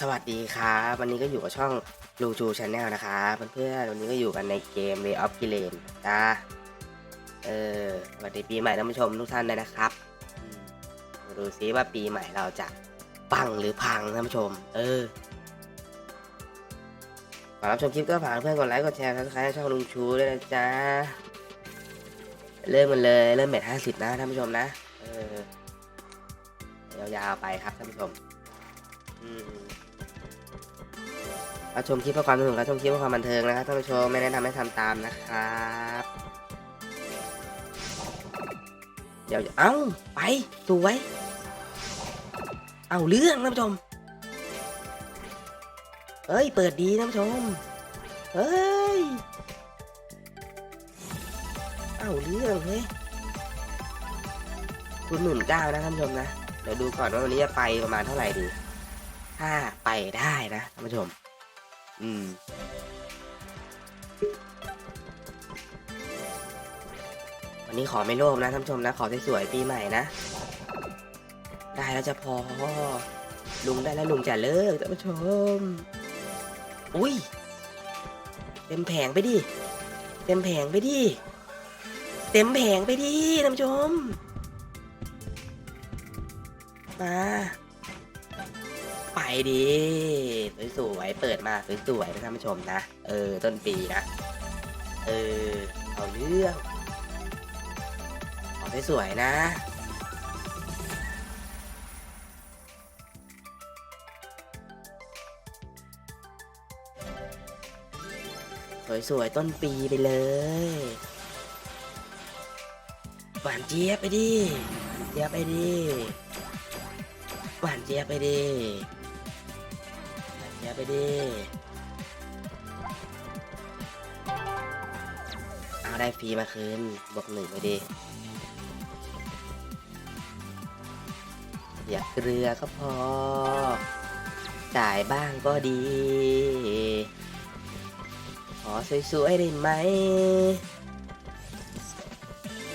สวัสดีครับ วันนี้ก็อยู่กับช่องลูจูชาแนลนะครับเพื่อนๆวันนี้ก็อยู่กันในเกม Way of g i l a n นะเออสวัสดีปีใหม่ท่านผู้ชมทุกท่านเลยนะครับมาดูซิว่าปีใหม่เราจะปังหรือพังท่านผู้ชม เออก่อนรับชมคลิปก็ฝากเพื่อนกดไลค์กดแชร์ทักทายช่องลุงชูด้วยนะจ๊ะเริ่มกันเลยเริ่มเม็ดห้าสิบนะท่านผู้ชมนะเออยาวๆไปครับท่านผู้ชม อืม รับชมคลิปเพื่อความสนุกรับชมคลิปเพื่อความบันเทิงนะครับท่านผู้ชมไม่แนะนำให้ทำตามนะครับ เดี๋ยวเอ้าไปสวยเอาเรื่องท่านผู้ชมเฮ้ยเปิดดีท่านผู้ชมเฮ้ยเอาเรื่องเฮ้ยคุณหมื่นเก้านะท่านผู้ชมนะเดี๋ยวดูก่อนว่าวันนี้จะไปประมาณเท่าไหร่ดีถ้าไปได้นะท่านผู้ชม อืม วันนี้ขอไม่โลภนะท่านผู้ชมนะ ขอสวยๆปีใหม่นะ ได้แล้วจะพอ ลุงได้แล้วลุงจะเลิกท่านผู้ชม อุ้ย เต็มแผงไปดิ เต็มแผงไปดิ เต็มแผงไปดิท่านผู้ชม มา ไปดีสวยๆเปิดมาสวยๆนะท่านผู้ชมนะ เออ ต้นปีนะ เออ เอาเรื่องขอสวยๆนะสวยๆต้นปีไปเลย หวานเจี๊ยบไปดิ เจี๊ยบไปดิ หวานเจี๊ยบไปดิ หวาไปดิเอาได้ฟรีมาคืนบวกหนึ่งไปดิอย่าเกลือก็พอ จ่ายบ้างก็ดี ขอสวยๆได้ไหม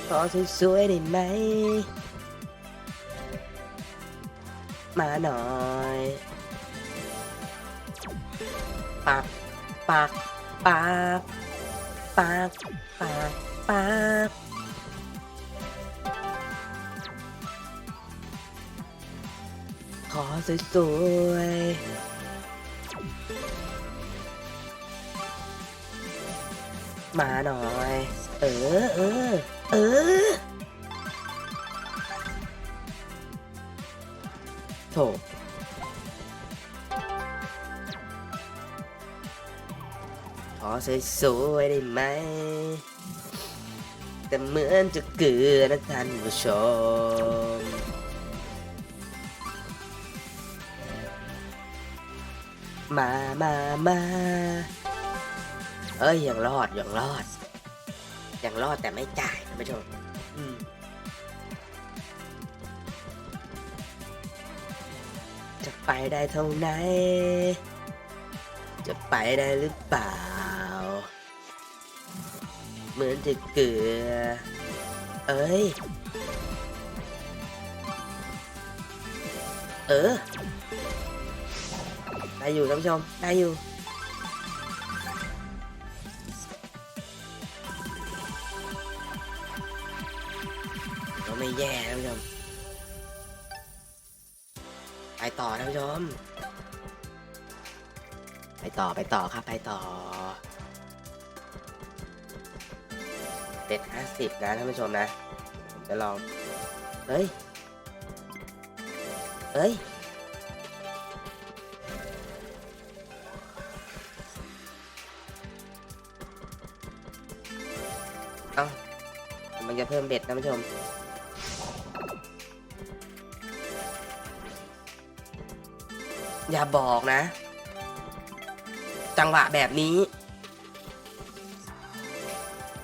ขอสวยๆได้ไหม มาหน่อย ปักปักปักปักปักปักขอสวยๆมาหน่อย เออเออเออโถ ขอสวยๆได้ไหม แต่เหมือนจะเกลือนะท่านผู้ชม มามามาเอ้ยยังรอดยังรอด ยังรอดแต่ไม่จ่ายท่านผู้ชมอืมจะไปได้เท่าไหนจะไปได้หรือเปล่า เหมือนจะเกลือ เอ้ย เออ ได้อยู่ท่านผู้ชม ได้อยู่ ก็ไม่แย่ท่านผู้ชม ไปต่อท่านผู้ชม ไปต่อไปต่อครับ ไปต่อ เด็ดห้าสิบนะท่านผู้ชมนะ ผมจะลอง เฮ้ย เฮ้ย เอ้ามันจะเพิ่มเบ็ดนะท่านผู้ชมอย่าบอกนะ จังหวะแบบนี้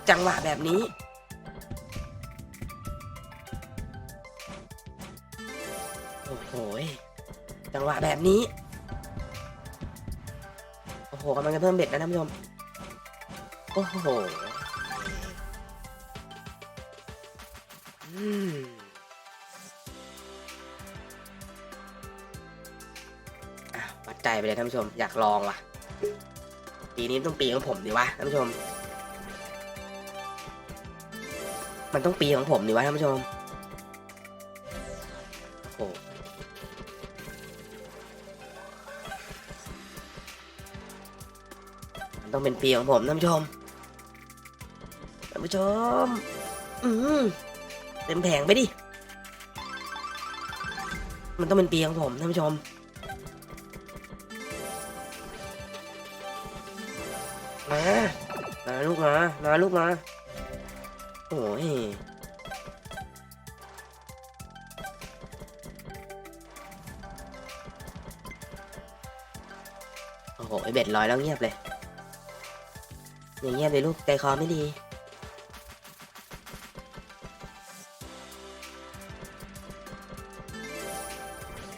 จังหวะแบบนี้ โอ้โหจังหวะแบบนี้ โอ้โหกำลังจะเพิ่มเบ็ดนะท่านผู้ชม โอ้โหอืมอ้าวไปวัดใจไปเลยท่านผู้ชม อยากลองว่ะ ปีนี้ต้องปีของผมดีวะท่านผู้ชม มันต้องปีของผมดีวะท่านผู้ชมโอ้โหมันต้องเป็นปีของผมท่านผู้ชมท่านผู้ชม อืมเต็มแผงไปดิ มันต้องเป็นปีของผมท่านผู้ชมมามาลูกมามาลูกมา โอ้ยโอ้โหไอเบ็ดลอยแล้วเงียบเลย อย่างเงียบเลยลูกใจคอไม่ดี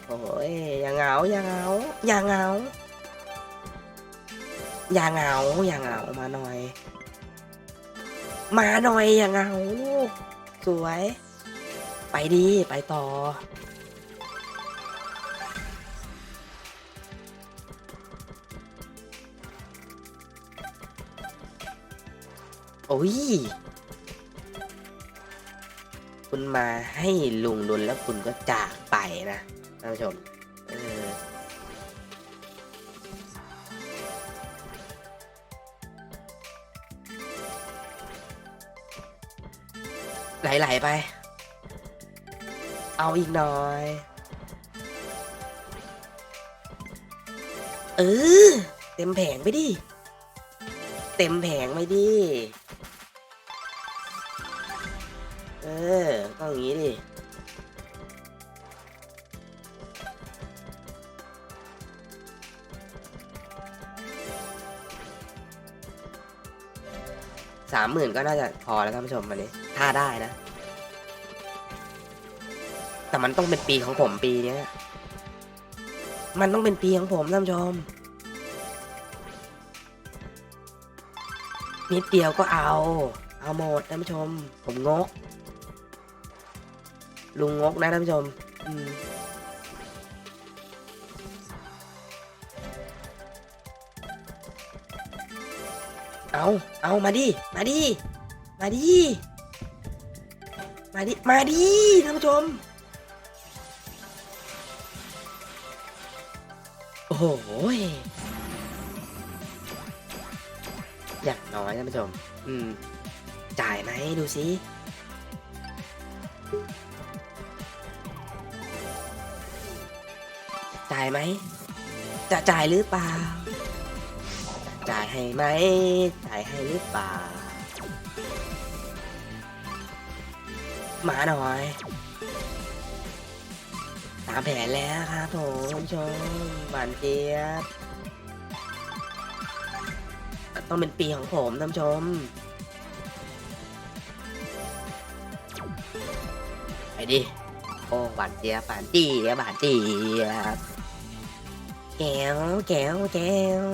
โอ้ยอย่าเหงาอย่าเหงาอย่าเหงาอย่าเหงาอย่าเหงามาหน่อย มาหน่อยอย่าเงาลูก สวย ไปดีไปต่อ โอ้ย คุณมาให้ลุงดุลแล้วคุณก็จากไปนะท่านผู้ชม ไหลๆไป เอาอีกหน่อย เออ เต็มแผงไปดิ เต็มแผงไปดิ เออต้องอย่างนี้ดิ สามหมื่นก็น่าจะพอแล้วท่านผู้ชมวันนี้ ถ้าได้นะ แต่มันต้องเป็นปีของผมปีเนี้ย มันต้องเป็นปีของผมท่านผู้ชม นิดเดียวก็เอา เอาหมดท่านผู้ชม ผมงก ลุงงกนะท่านผู้ชม อืม เอา เอามาดิ มาดิ มาดิ มาดิ มาดิท่านผู้ชม โอ้โห อย่างน้อยท่านผู้ชม อืม จ่ายไหมดูสิจ่ายไหม จะจ่ายหรือเปล่า จ่ายให้ไหม จ่ายให้หรือเปล่า มาหน่อย ตามแผนแล้วครับผมท่านชมหวานเจี๊ยบต้องเป็นปีของผมท่านชม ไปดิ โอ้หวานเจี๊ยบหวานเจี๊ยบหวานเจี๊ยบแก้วแก้วแก้ว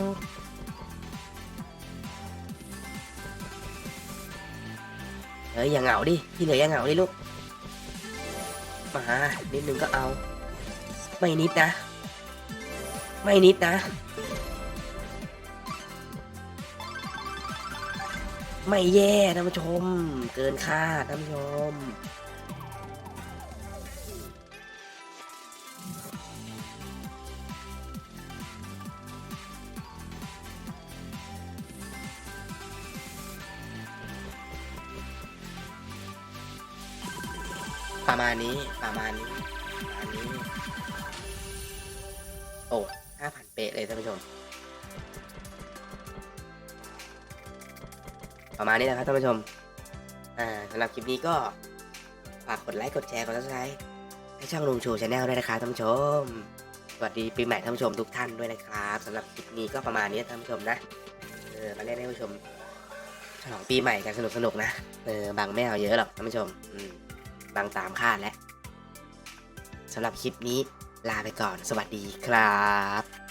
เฮ้ยอย่าเหงาดิที่เหลืออย่าเหงาดิลูก มานิดนึงก็เอา ไม่นิดนะ ไม่นิดนะ ไม่แย่ท่านผู้ชม เกินคาดท่านผู้ชม ประมาณนี้ประมาณนี้ประมาณนี้ โอ้ห้าพันเป๊ะเลยท่านผู้ชม ประมาณนี้นะครับท่านผู้ชม อ่าสำหรับคลิปนี้ก็ ฝากกดไลค์กดแชร์กดซับสไครต์ให้ช่องลุงชูชาแนลด้วยนะครับท่านผู้ชม สวัสดีปีใหม่ท่านผู้ชมทุกท่านด้วยนะครับสำหรับคลิปนี้ก็ประมาณนี้ท่านผู้ชมนะ เออมาเล่นให้ผู้ชมฉลองปีใหม่กันสนุกๆนะ เออบางไม่เอาเยอะหรอกท่านผู้ชม อืม บางตามคาดแล้วสำหรับคลิปนี้ลาไปก่อน สวัสดีครับ